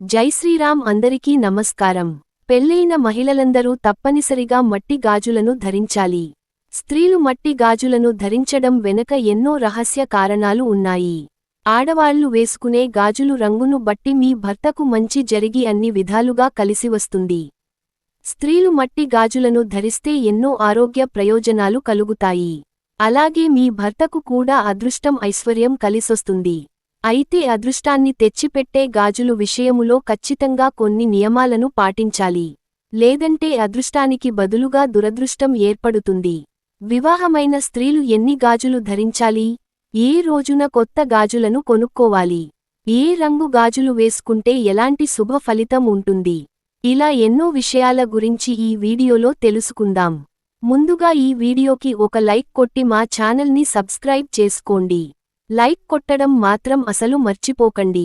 జై శ్రీరామ్ అందరికీ నమస్కారం. పెళ్ళైన మహిళలందరూ తప్పనిసరిగా మట్టి గాజులను ధరించాలి. స్త్రీలు మట్టి గాజులను ధరించడం వెనక ఎన్నో రహస్య కారణాలు ఉన్నాయి. ఆడవాళ్ళు వేసుకునే గాజులు రంగును బట్టి మీ భర్తకు మంచి జరిగి అన్ని విధాలుగా కలిసివస్తుంది స్త్రీలు మట్టి గాజులను ధరిస్తే ఎన్నో ఆరోగ్య ప్రయోజనాలు కలుగుతాయి. అలాగే మీ భర్తకు కూడా అదృష్టం ఐశ్వర్యం కలిసొస్తుంది. అయితే అదృష్టాన్ని తెచ్చిపెట్టే గాజులు విషయములో ఖచ్చితంగా కొన్ని నియమాలను పాటించాలి. లేదంటే అదృష్టానికి బదులుగా దురదృష్టం ఏర్పడుతుంది. వివాహమైన స్త్రీలు ఎన్ని గాజులు ధరించాలి? ఏ రోజున కొత్త గాజులను కొనుక్కోవాలి? ఏ రంగు గాజులు వేసుకుంటే ఎలాంటి శుభ ఫలితం ఉంటుంది? ఇలా ఎన్నో విషయాల గురించి ఈ వీడియోలో తెలుసుకుందాం. ముందుగా ఈ వీడియోకి ఒక లైక్ కొట్టి మా ఛానల్ని సబ్స్క్రైబ్ చేసుకోండి. లైక్ కొట్టడం మాత్రం అసలు మర్చిపోకండి.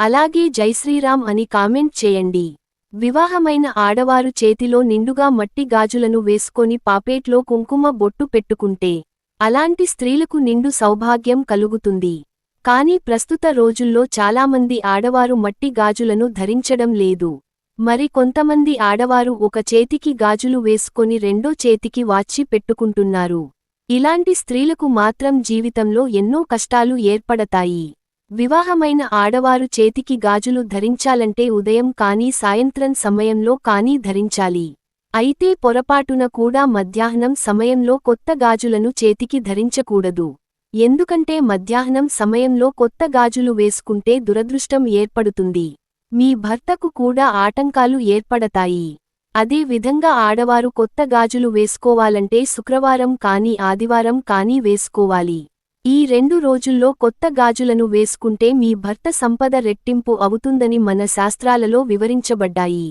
అలాగే జైశ్రీరామ్ అని కామెంట్ చేయండి. వివాహమైన ఆడవారు చేతిలో నిండుగా మట్టి గాజులను వేసుకొని పాపేట్లో కుంకుమ బొట్టు పెట్టుకుంటే అలాంటి స్త్రీలకు నిండు సౌభాగ్యం కలుగుతుంది. కాని ప్రస్తుత రోజుల్లో చాలామంది ఆడవారు మట్టి గాజులను ధరించడం లేదు. మరి కొంతమంది ఆడవారు ఒక చేతికి గాజులు వేసుకొని రెండో చేతికి వాచి పెట్టుకుంటున్నారు. ఇలాంటి స్త్రీలకు మాత్రం జీవితంలో ఎన్నో కష్టాలు ఏర్పడతాయి. వివాహమైన ఆడవారు చేతికి గాజులు ధరించాలంటే ఉదయం కానీ సాయంత్రం సమయంలో కానీ ధరించాలి. అయితే పొరపాటున కూడా మధ్యాహ్నం సమయంలో కొత్త గాజులను చేతికి ధరించకూడదు. ఎందుకంటే మధ్యాహ్నం సమయంలో కొత్త గాజులు వేసుకుంటే దురదృష్టం ఏర్పడుతుంది. మీ భర్తకు కూడా ఆటంకాలు ఏర్పడతాయి. అదే విధంగా ఆడవారు కొత్త గాజులు వేసుకోవాలంటే శుక్రవారం కానీ ఆదివారం కానీ వేసుకోవాలి. ఈ రెండు రోజుల్లో కొత్త గాజులను వేసుకుంటే మీ భర్త సంపద రెట్టింపు అవుతుందని మన శాస్త్రాలలో వివరించబడ్డాయి.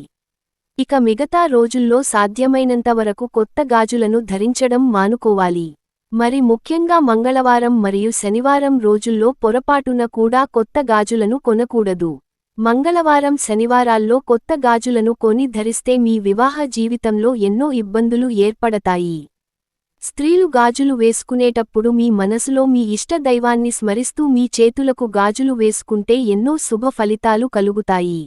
ఇక మిగతా రోజుల్లో సాధ్యమైనంతవరకు కొత్త గాజులను ధరించడం మానుకోవాలి. మరి ముఖ్యంగా మంగళవారం మరియు శనివారం రోజుల్లో పొరపాటున కూడా కొత్త గాజులను కొనకూడదు. మంగళవారం శనివారాల్లో కొత్త గాజులను కొని ధరిస్తే మీ వివాహ జీవితంలో ఎన్నో ఇబ్బందులు ఏర్పడతాయి. స్త్రీలు గాజులు వేసుకునేటప్పుడు మీ మనసులో మీ ఇష్ట దైవాన్ని స్మరిస్తూ మీ చేతులకు గాజులు వేసుకుంటే ఎన్నో శుభ ఫలితాలు కలుగుతాయి.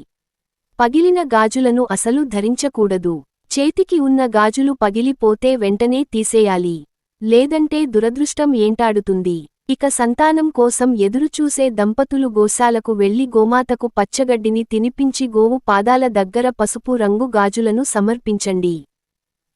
పగిలిన గాజులను అసలు ధరించకూడదు. చేతికి ఉన్న గాజులు పగిలిపోతే వెంటనే తీసేయాలి. లేదంటే దురదృష్టం ఏంటాడుతుంది. ఇక సంతానం కోసం ఎదురుచూసే దంపతులు గోశాలకు వెళ్ళి గోమాతకు పచ్చగడ్డిని తినిపించి గోవు పాదాల దగ్గర పసుపు రంగు గాజులను సమర్పించండి.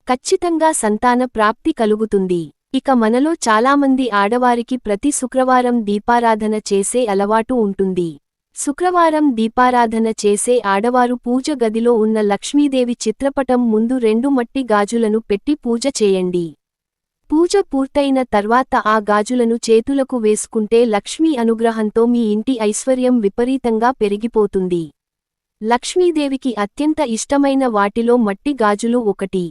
ఖచ్చితంగా సంతాన ప్రాప్తి కలుగుతుంది. ఇక మనలో చాలామంది ఆడవారికి ప్రతి శుక్రవారం దీపారాధన చేసే అలవాటు ఉంటుంది. శుక్రవారం దీపారాధన చేసే ఆడవారు పూజ గదిలో ఉన్న లక్ష్మీదేవి చిత్రపటం ముందు రెండు మట్టి గాజులను పెట్టి పూజ చేయండి. పూజ పూర్తయిన తర్వాత ఆ గాజులను చేతులకు వేసుకుంటే లక్ష్మీ అనుగ్రహంతో మీ ఇంటి ఐశ్వర్యం విపరీతంగా పెరిగిపోతుంది. లక్ష్మీదేవికి అత్యంత ఇష్టమైన వాటిలో మట్టి గాజులు ఒకటి.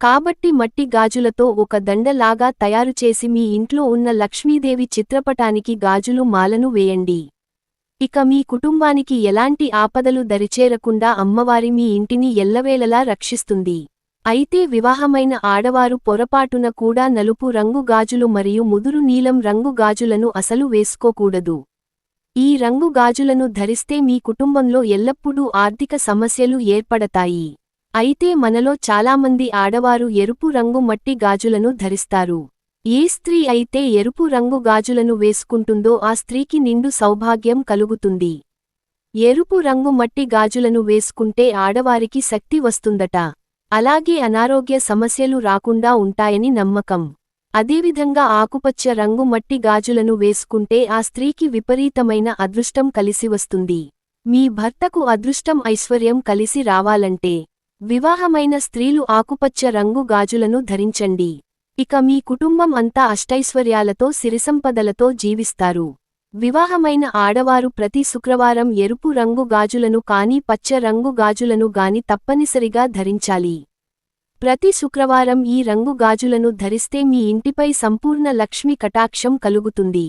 కాబట్టి మట్టి గాజులతో ఒక దండలాగా తయారుచేసి మీ ఇంట్లో ఉన్న లక్ష్మీదేవి చిత్రపటానికి గాజులు మాలను వేయండి. ఇక మీ కుటుంబానికి ఎలాంటి ఆపదలు దరిచేరకుండా అమ్మవారి మీ ఇంటిని ఎల్లవేళలా రక్షిస్తుంది. అయితే వివాహమైన ఆడవారు పొరపాటున కూడా నలుపు రంగు గాజులు మరియు ముదురు నీలం రంగు గాజులను అసలు వేసుకోకూడదు. ఈ రంగు గాజులను ధరిస్తే మీ కుటుంబంలో ఎల్లప్పుడూ ఆర్థిక సమస్యలు ఏర్పడతాయి. అయితే మనలో చాలామంది ఆడవారు ఎరుపు రంగు మట్టి గాజులను ధరిస్తారు. ఏ స్త్రీ అయితే ఎరుపు రంగు గాజులను వేసుకుంటుందో ఆ స్త్రీకి నిండు సౌభాగ్యం కలుగుతుంది. ఎరుపు రంగు మట్టి గాజులను వేసుకుంటే ఆడవారికి శక్తి వస్తుందట. అలాగే అనారోగ్య సమస్యలు రాకుండా ఉంటాయని నమ్మకం. అదేవిధంగా ఆకుపచ్చ రంగు మట్టి గాజులను వేసుకుంటే ఆ స్త్రీకి విపరీతమైన అదృష్టం కలిసివస్తుంది మీ భర్తకు అదృష్టం ఐశ్వర్యం కలిసి రావాలంటే వివాహమైన స్త్రీలు ఆకుపచ్చ రంగు గాజులను ధరించండి. ఇక మీ కుటుంబం అంతా అష్టైశ్వర్యాలతో సిరిసంపదలతో జీవిస్తారు. వివాహమైన ఆడవారు ప్రతి శుక్రవారం ఎరుపు రంగు గాజులను కానీ పచ్చ రంగు గాజులను గాని తప్పనిసరిగా ధరించాలి. ప్రతి శుక్రవారం ఈ రంగు గాజులను ధరిస్తే మీ ఇంటిపై సంపూర్ణ లక్ష్మి కటాక్షం కలుగుతుంది.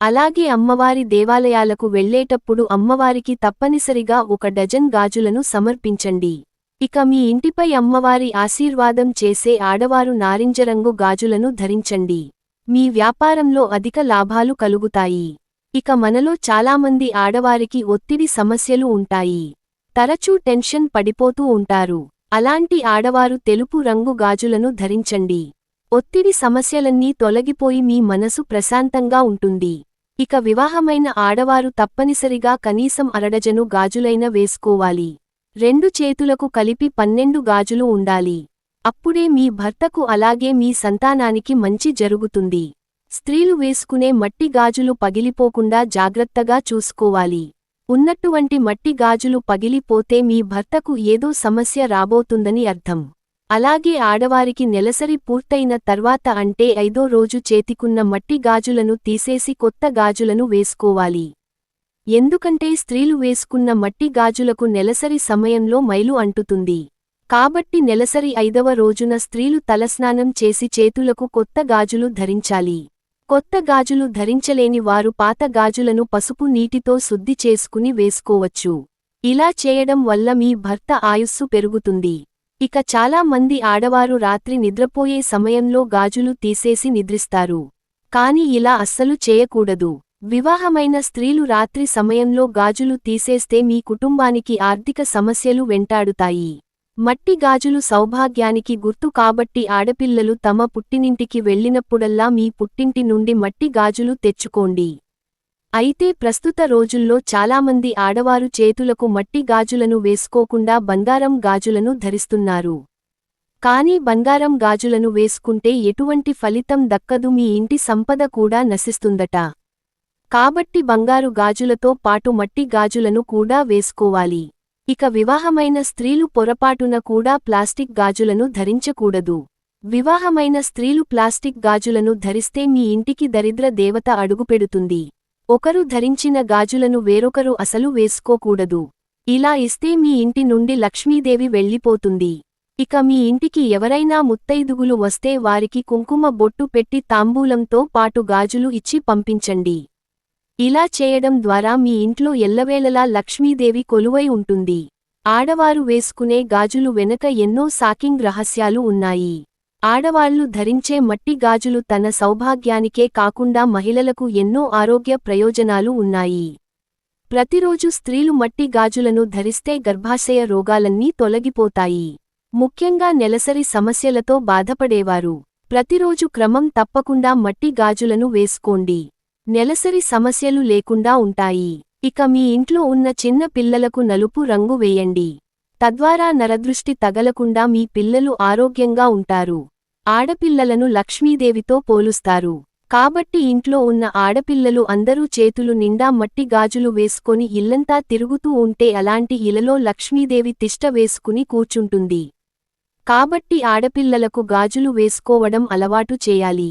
అలాగే అమ్మవారి దేవాలయాలకు వెళ్ళేటప్పుడు అమ్మవారికి తప్పనిసరిగా ఒక డజన్ గాజులను సమర్పించండి. ఇక మీ ఇంటిపై అమ్మవారి ఆశీర్వాదం చేసే ఆడవారు నారింజరంగు గాజులను ధరించండి. మీ వ్యాపారంలో అధిక లాభాలు కలుగుతాయి. ఇక మనలో చాలామంది ఆడవారికి ఒత్తిడి సమస్యలు ఉంటాయి. తరచూ టెన్షన్ పడిపోతూ ఉంటారు. అలాంటి ఆడవారు తెలుపు రంగు గాజులను ధరించండి. ఒత్తిడి సమస్యలన్నీ తొలగిపోయి మీ మనసు ప్రశాంతంగా ఉంటుంది. ఇక వివాహమైన ఆడవారు తప్పనిసరిగా కనీసం అరడజను గాజులైన వేసుకోవాలి. రెండు చేతులకు కలిపి పన్నెండు గాజులు ఉండాలి. అప్పుడే మీ భర్తకు అలాగే మీ సంతానానికి మంచి జరుగుతుంది. స్త్రీలు వేసుకునే మట్టి గాజులు పగిలిపోకుండా జాగ్రత్తగా చూసుకోవాలి. ఉన్నటువంటి మట్టి గాజులు పగిలిపోతే మీ భర్తకు ఏదో సమస్య రాబోతుందని అర్థం. అలాగే ఆడవారికి నెలసరి పూర్తయిన తర్వాత అంటే ఐదో రోజు చేతికున్న మట్టి గాజులను తీసేసి కొత్త గాజులను వేసుకోవాలి. ఎందుకంటే స్త్రీలు వేసుకున్న మట్టి గాజులకు నెలసరి సమయంలో మైలు అంటుతుంది. కాబట్టి నెలసరి ఐదవ రోజున స్త్రీలు తలస్నానం చేసి చేతులకు కొత్త గాజులు ధరించాలి. కొత్త గాజులు ధరించలేని వారు పాత గాజులను పసుపు నీటితో శుద్ధి చేసుకుని వేసుకోవచ్చు. ఇలా చేయడం వల్ల మీ భర్త ఆయుస్సు పెరుగుతుంది. ఇక చాలా మంది ఆడవారు రాత్రి నిద్రపోయే సమయంలో గాజులు తీసేసి నిద్రిస్తారు. కాని ఇలా అస్సలు చేయకూడదు. వివాహమైన స్త్రీలు రాత్రి సమయంలో గాజులు తీసేస్తే మీ కుటుంబానికి ఆర్థిక సమస్యలు వెంటాడుతాయి. మట్టి గాజులు సౌభాగ్యానికి గుర్తు కాబట్టి ఆడపిల్లలు తమ పుట్టినింటికి వెళ్ళినప్పుడల్లా మీ పుట్టింటి నుండి మట్టి గాజులు తెచ్చుకోండి. అయితే ప్రస్తుత రోజుల్లో చాలామంది ఆడవారు చేతులకు మట్టి గాజులను వేసుకోకుండా బంగారం గాజులను ధరిస్తున్నారు. కానీ బంగారం గాజులను వేసుకుంటే ఎటువంటి ఫలితం దక్కదు మీ ఇంటి సంపద కూడా నశిస్తుందట. కాబట్టి బంగారు గాజులతో పాటు మట్టి గాజులను కూడా వేసుకోవాలి. ఇక వివాహమైన స్త్రీలు పొరపాటున కూడా ప్లాస్టిక్ గాజులను ధరించకూడదు. వివాహమైన స్త్రీలు ప్లాస్టిక్ గాజులను ధరిస్తే మీ ఇంటికి దరిద్ర దేవత అడుగుపెడుతుంది. ఒకరు ధరించిన గాజులను వేరొకరు అసలు వేసుకోకూడదు. ఇలా ఇస్తే మీ ఇంటి నుండి లక్ష్మీదేవి వెళ్ళిపోతుంది. ఇక మీ ఇంటికి ఎవరైనా ముత్తైదుగులు వస్తే వారికి కుంకుమ బొట్టు పెట్టి తాంబూలంతో పాటు గాజులు ఇచ్చి పంపించండి. ఇలా చేయడం ద్వారా మీ ఇంట్లో ఎల్లవేళలా లక్ష్మీదేవి కొలువై ఉంటుంది. ఆడవారు వేసుకునే గాజులు వెనక ఎన్నో సాకింగ్ రహస్యాలు ఉన్నాయి. ఆడవాళ్ళు ధరించే మట్టి గాజులు తన సౌభాగ్యానికే కాకుండా మహిళలకు ఎన్నో ఆరోగ్య ప్రయోజనాలు ఉన్నాయి. ప్రతిరోజు స్త్రీలు మట్టి గాజులను ధరిస్తే గర్భాశయ రోగాలన్నీ తొలగిపోతాయి. ముఖ్యంగా నెలసరి సమస్యలతో బాధపడేవారు. ప్రతిరోజు క్రమం తప్పకుండా మట్టి గాజులను వేసుకోండి. నెలసరి సమస్యలు లేకుండా ఉంటాయి. ఇక మీ ఇంట్లో ఉన్న చిన్న పిల్లలకు నలుపు రంగు వేయండి. తద్వారా నరదృష్టి తగలకుండా మీ పిల్లలు ఆరోగ్యంగా ఉంటారు. ఆడపిల్లలను లక్ష్మీదేవితో పోలుస్తారు. కాబట్టి ఇంట్లో ఉన్న ఆడపిల్లలు అందరూ చేతులు నిండా మట్టి గాజులు వేసుకొని ఇల్లంతా తిరుగుతూ ఉంటే అలాంటి ఇలలో లక్ష్మీదేవి తిష్ట వేసుకుని కూర్చుంటుంది. కాబట్టి ఆడపిల్లలకు గాజులు వేసుకోవడం అలవాటు చేయాలి.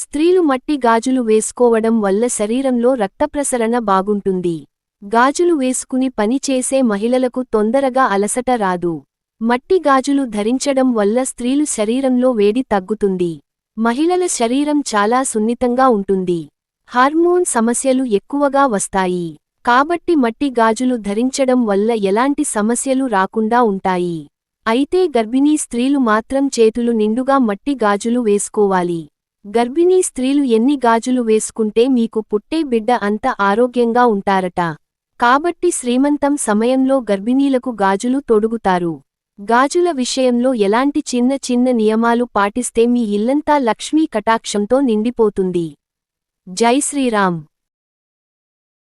స్త్రీలు మట్టి గాజులు వేసుకోవడం వల్ల శరీరంలో రక్తప్రసరణ బాగుంటుంది. గాజులు వేసుకుని పనిచేసే మహిళలకు తొందరగా అలసట రాదు. మట్టి గాజులు ధరించడం వల్ల స్త్రీలు శరీరంలో వేడి తగ్గుతుంది. మహిళల శరీరం చాలా సున్నితంగా ఉంటుంది. హార్మోన్ సమస్యలు ఎక్కువగా వస్తాయి. కాబట్టి మట్టి గాజులు ధరించడం వల్ల ఎలాంటి సమస్యలు రాకుండా ఉంటాయి. అయితే గర్భిణీ స్త్రీలు మాత్రం చేతులు నిండుగా మట్టి గాజులు వేసుకోవాలి. గర్భిణీ స్త్రీలు ఎన్ని గాజులు వేసుకుంటే మీకు పుట్టే బిడ్డ అంత ఆరోగ్యంగా ఉంటారట. కాబట్టి శ్రీమంతం సమయంలో గర్భిణీలకు గాజులు తొడుగుతారు. గాజుల విషయంలో ఎలాంటి చిన్న చిన్న నియమాలు పాటిస్తే మీ ఇల్లంతా లక్ష్మీ కటాక్షంతో నిండిపోతుంది. జై శ్రీరామ్.